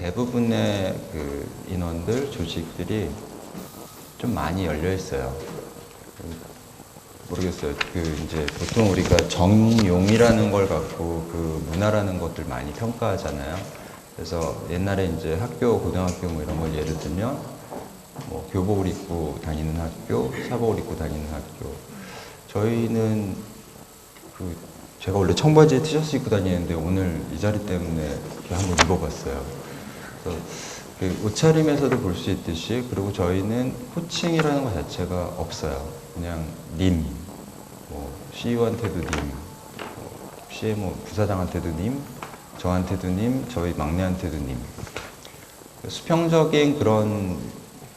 대부분의 그 인원들, 조직들이 좀 많이 열려 있어요. 모르겠어요. 그 이제 보통 우리가 정용이라는 걸 갖고 그 문화라는 것들 많이 평가하잖아요. 그래서 옛날에 이제 학교, 고등학교 뭐 이런 걸 예를 들면 뭐 교복을 입고 다니는 학교, 사복을 입고 다니는 학교. 저희는 그 제가 원래 청바지에 티셔츠 입고 다니는데 오늘 이 자리 때문에 한번 입어봤어요. 그래서 그 옷차림에서도 볼 수 있듯이 그리고 저희는 호칭이라는 것 자체가 없어요. 그냥 님, 뭐 CEO한테도 님, 뭐 CMO 부사장한테도 님, 저한테도 님, 저희 막내한테도 님. 수평적인 그런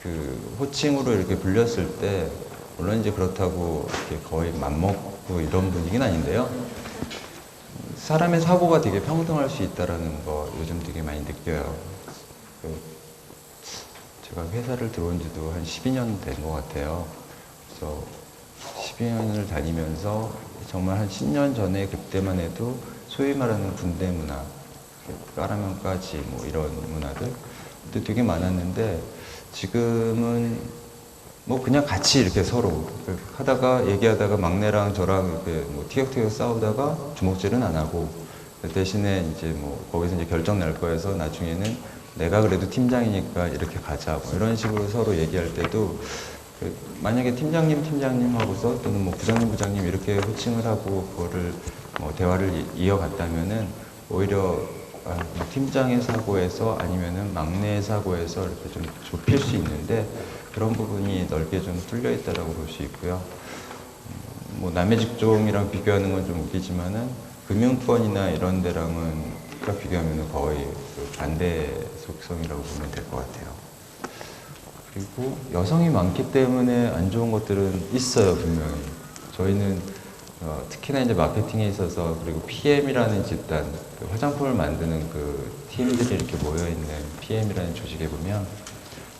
그 호칭으로 이렇게 불렸을 때 물론 이제 그렇다고 이렇게 거의 맘먹고 이런 분위기는 아닌데요. 사람의 사고가 되게 평등할 수 있다라는 거 요즘 되게 많이 느껴요. 그 제가 회사를 들어온 지도 한 12년 된 것 같아요. 그래서 12년을 다니면서 정말 한 10년 전에 그때만 해도 소위 말하는 군대 문화, 까라면까지 뭐 이런 문화들 그때 되게 많았는데 지금은 뭐 그냥 같이 이렇게 서로 하다가 얘기하다가 막내랑 저랑 이렇게 뭐 티격태격 싸우다가 주먹질은 안 하고 대신에 이제 뭐 거기서 이제 결정 날 거여서 나중에는 내가 그래도 팀장이니까 이렇게 가자 뭐 이런 식으로 서로 얘기할 때도 그 만약에 팀장님 팀장님 하고서 또는 뭐 부장님 부장님 이렇게 호칭을 하고 그거를 뭐 대화를 이- 이어갔다면은 오히려 아, 뭐 팀장의 사고에서 아니면은 막내의 사고에서 이렇게 좀 좁힐 수 있는데 그런 부분이 넓게 좀 뚫려 있다라고 볼 수 있고요. 음, 뭐 남의 직종이랑 비교하는 건 좀 웃기지만은 금융권이나 이런 데랑은 딱 비교하면 거의 그 반대 속성이라고 보면 될 것 같아요. 그리고 여성이 많기 때문에 안 좋은 것들은 있어요 분명히. 저희는 어, 특히나 이제 마케팅에 있어서 그리고 PM이라는 집단 그 화장품을 만드는 그 팀들이 이렇게 모여 있는 PM이라는 조직에 보면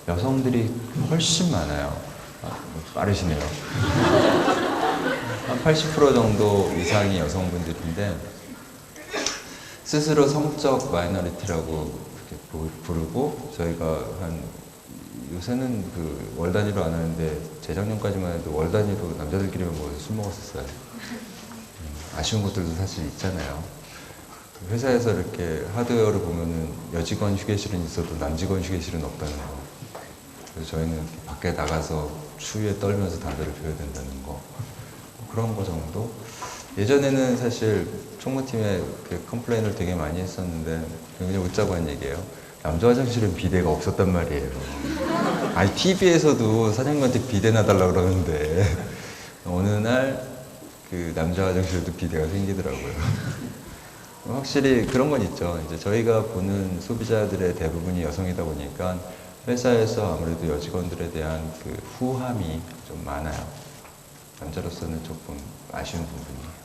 여성들이 훨씬 많아요. 아, 빠르시네요. 한 80% 정도 이상이 여성분들인데 스스로 성적 마이너리티라고 이렇게 부- 부르고 저희가 한 요새는 그 월 단위로 안 하는데 재작년까지만 해도 월 단위로 남자들끼리만 모여서 술 먹었었어요. 음, 아쉬운 것들도 사실 있잖아요. 그 회사에서 이렇게 하드웨어를 보면은 여직원 휴게실은 있어도 남직원 휴게실은 없다는 거. 그래서 저희는 밖에 나가서 추위에 떨면서 담배를 피워야 된다는 거. 그런 거 정도. 예전에는 사실 총무팀에 그 컴플레인을 되게 많이 했었는데 그냥 웃자고 한 얘기예요. 남자 화장실은 비대가 없었단 말이에요. 아니 TV에서도 사장님한테 비대 놔달라 그러는데 어느 날 그 남자 화장실도 비대가 생기더라고요. 확실히 그런 건 있죠. 이제 저희가 보는 소비자들의 대부분이 여성이다 보니까 회사에서 아무래도 여직원들에 대한 그 후함이 좀 많아요. 남자로서는 조금 아쉬운 부분이에요.